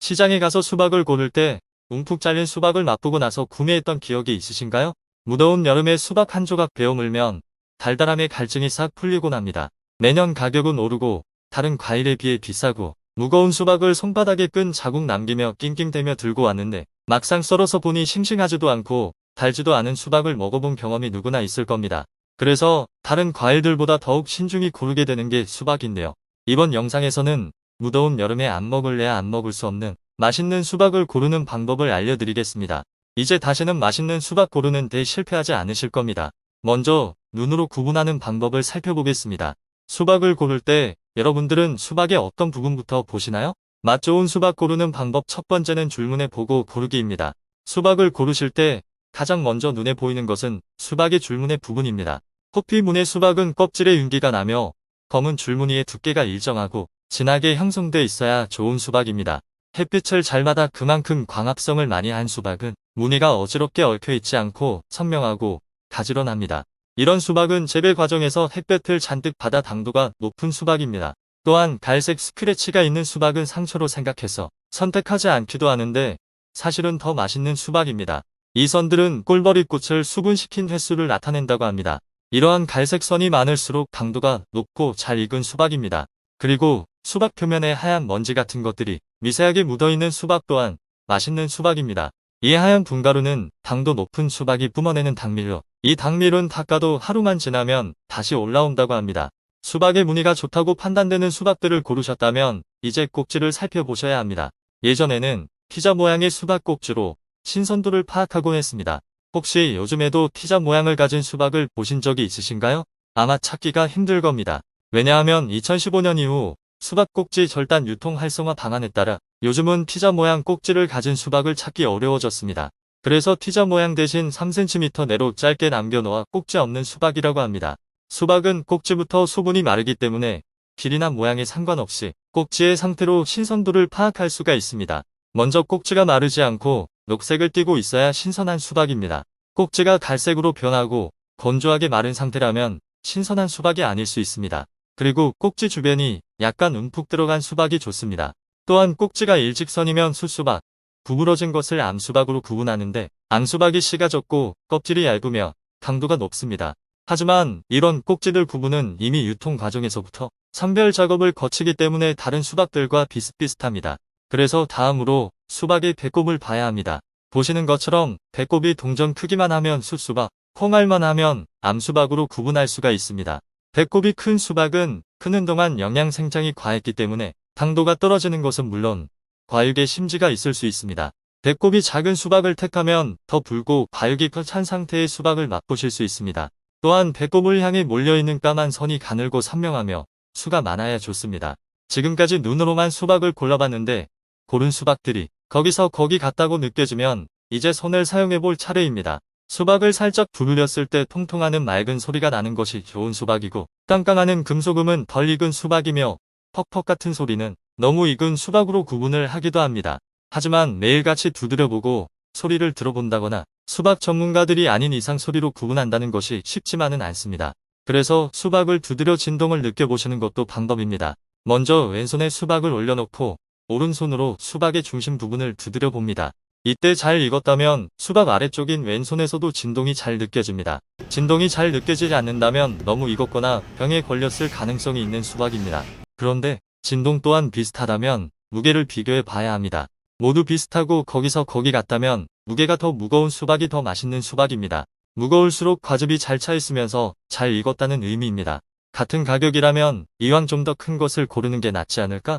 시장에 가서 수박을 고를 때 움푹 잘린 수박을 맛보고 나서 구매했던 기억이 있으신가요? 무더운 여름에 수박 한 조각 베어 물면 달달함의 갈증이 싹 풀리곤 합니다. 매년 가격은 오르고 다른 과일에 비해 비싸고 무거운 수박을 손바닥에 끈 자국 남기며 낑낑대며 들고 왔는데 막상 썰어서 보니 싱싱하지도 않고 달지도 않은 수박을 먹어본 경험이 누구나 있을 겁니다. 그래서 다른 과일들보다 더욱 신중히 고르게 되는 게 수박인데요. 이번 영상에서는 무더운 여름에 안 먹을래야 안 먹을 수 없는 맛있는 수박을 고르는 방법을 알려드리겠습니다. 이제 다시는 맛있는 수박 고르는 데 실패하지 않으실 겁니다. 먼저 눈으로 구분하는 방법을 살펴보겠습니다. 수박을 고를 때 여러분들은 수박의 어떤 부분부터 보시나요? 맛 좋은 수박 고르는 방법 첫 번째는 줄무늬 보고 고르기입니다. 수박을 고르실 때 가장 먼저 눈에 보이는 것은 수박의 줄무늬 부분입니다. 호피무늬 수박은 껍질에 윤기가 나며 검은 줄무늬의 두께가 일정하고 진하게 형성돼 있어야 좋은 수박입니다. 햇빛을 잘 받아 그만큼 광합성을 많이 한 수박은 무늬가 어지럽게 얽혀 있지 않고 선명하고 가지런합니다. 이런 수박은 재배 과정에서 햇볕을 잔뜩 받아 당도가 높은 수박입니다. 또한 갈색 스크래치가 있는 수박은 상처로 생각해서 선택하지 않기도 하는데 사실은 더 맛있는 수박입니다. 이 선들은 꿀벌이 꽃을 수분시킨 횟수를 나타낸다고 합니다. 이러한 갈색 선이 많을수록 당도가 높고 잘 익은 수박입니다. 그리고 수박 표면에 하얀 먼지 같은 것들이 미세하게 묻어있는 수박 또한 맛있는 수박입니다. 이 하얀 분가루는 당도 높은 수박이 뿜어내는 당밀로 이 당밀은 닦아도 하루만 지나면 다시 올라온다고 합니다. 수박의 무늬가 좋다고 판단되는 수박들을 고르셨다면 이제 꼭지를 살펴보셔야 합니다. 예전에는 피자 모양의 수박 꼭지로 신선도를 파악하곤 했습니다. 혹시 요즘에도 피자 모양을 가진 수박을 보신 적이 있으신가요? 아마 찾기가 힘들 겁니다. 왜냐하면 2015년 이후 수박 꼭지 절단 유통 활성화 방안에 따라 요즘은 피자 모양 꼭지를 가진 수박을 찾기 어려워졌습니다. 그래서 피자 모양 대신 3cm 내로 짧게 남겨놓아 꼭지 없는 수박이라고 합니다. 수박은 꼭지부터 수분이 마르기 때문에 길이나 모양에 상관없이 꼭지의 상태로 신선도를 파악할 수가 있습니다. 먼저 꼭지가 마르지 않고 녹색을 띠고 있어야 신선한 수박입니다. 꼭지가 갈색으로 변하고 건조하게 마른 상태라면 신선한 수박이 아닐 수 있습니다. 그리고 꼭지 주변이 약간 움푹 들어간 수박이 좋습니다. 또한 꼭지가 일직선이면 숫수박, 구부러진 것을 암수박으로 구분하는데 암수박이 씨가 적고 껍질이 얇으며 강도가 높습니다. 하지만 이런 꼭지들 구분은 이미 유통 과정에서부터 선별 작업을 거치기 때문에 다른 수박들과 비슷비슷합니다. 그래서 다음으로 수박의 배꼽을 봐야 합니다. 보시는 것처럼 배꼽이 동전 크기만 하면 숫수박, 콩알만 하면 암수박으로 구분할 수가 있습니다. 배꼽이 큰 수박은 크는 동안 영양 생장이 과했기 때문에 당도가 떨어지는 것은 물론 과육에 심지가 있을 수 있습니다. 배꼽이 작은 수박을 택하면 더 붉고 과육이 찬 상태의 수박을 맛보실 수 있습니다. 또한 배꼽을 향해 몰려있는 까만 선이 가늘고 선명하며 수가 많아야 좋습니다. 지금까지 눈으로만 수박을 골라봤는데 고른 수박들이 거기서 거기 같다고 느껴지면 이제 손을 사용해볼 차례입니다. 수박을 살짝 두르렸을 때 통통하는 맑은 소리가 나는 것이 좋은 수박이고 깡깡하는 금소금은 덜 익은 수박이며 퍽퍽 같은 소리는 너무 익은 수박으로 구분을 하기도 합니다. 하지만 매일같이 두드려보고 소리를 들어본다거나 수박 전문가들이 아닌 이상 소리로 구분한다는 것이 쉽지만은 않습니다. 그래서 수박을 두드려 진동을 느껴보시는 것도 방법입니다. 먼저 왼손에 수박을 올려놓고 오른손으로 수박의 중심 부분을 두드려 봅니다. 이때 잘 익었다면 수박 아래쪽인 왼손에서도 진동이 잘 느껴집니다. 진동이 잘 느껴지지 않는다면 너무 익었거나 병에 걸렸을 가능성이 있는 수박입니다. 그런데 진동 또한 비슷하다면 무게를 비교해 봐야 합니다. 모두 비슷하고 거기서 거기 같다면 무게가 더 무거운 수박이 더 맛있는 수박입니다. 무거울수록 과즙이 잘 차 있으면서 잘 익었다는 의미입니다. 같은 가격이라면 이왕 좀 더 큰 것을 고르는 게 낫지 않을까?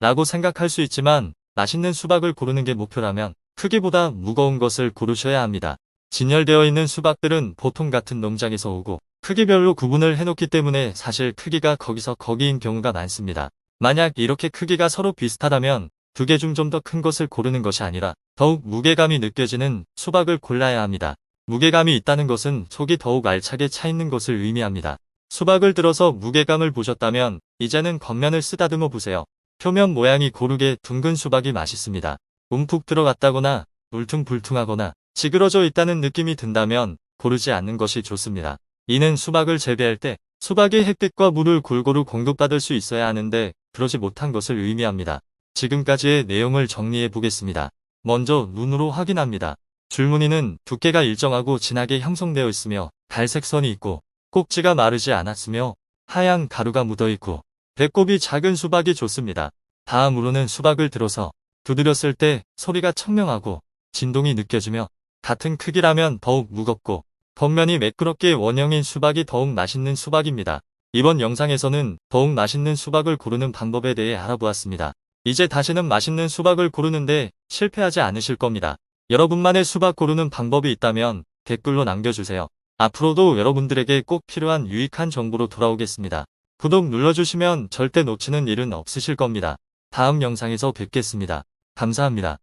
라고 생각할 수 있지만 맛있는 수박을 고르는 게 목표라면 크기보다 무거운 것을 고르셔야 합니다. 진열되어 있는 수박들은 보통 같은 농장에서 오고 크기별로 구분을 해놓기 때문에 사실 크기가 거기서 거기인 경우가 많습니다. 만약 이렇게 크기가 서로 비슷하다면 두 개 중 좀 더 큰 것을 고르는 것이 아니라 더욱 무게감이 느껴지는 수박을 골라야 합니다. 무게감이 있다는 것은 속이 더욱 알차게 차 있는 것을 의미합니다. 수박을 들어서 무게감을 보셨다면 이제는 겉면을 쓰다듬어 보세요. 표면 모양이 고르게 둥근 수박이 맛있습니다. 움푹 들어갔다거나 울퉁불퉁하거나 찌그러져 있다는 느낌이 든다면 고르지 않는 것이 좋습니다. 이는 수박을 재배할 때 수박의 햇빛과 물을 골고루 공급받을 수 있어야 하는데 그러지 못한 것을 의미합니다. 지금까지의 내용을 정리해 보겠습니다. 먼저 눈으로 확인합니다. 줄무늬는 두께가 일정하고 진하게 형성되어 있으며 갈색 선이 있고 꼭지가 마르지 않았으며 하얀 가루가 묻어 있고 배꼽이 작은 수박이 좋습니다. 다음으로는 수박을 들어서 두드렸을 때 소리가 청명하고 진동이 느껴지며 같은 크기라면 더욱 무겁고 겉면이 매끄럽게 원형인 수박이 더욱 맛있는 수박입니다. 이번 영상에서는 더욱 맛있는 수박을 고르는 방법에 대해 알아보았습니다. 이제 다시는 맛있는 수박을 고르는데 실패하지 않으실 겁니다. 여러분만의 수박 고르는 방법이 있다면 댓글로 남겨주세요. 앞으로도 여러분들에게 꼭 필요한 유익한 정보로 돌아오겠습니다. 구독 눌러주시면 절대 놓치는 일은 없으실 겁니다. 다음 영상에서 뵙겠습니다. 감사합니다.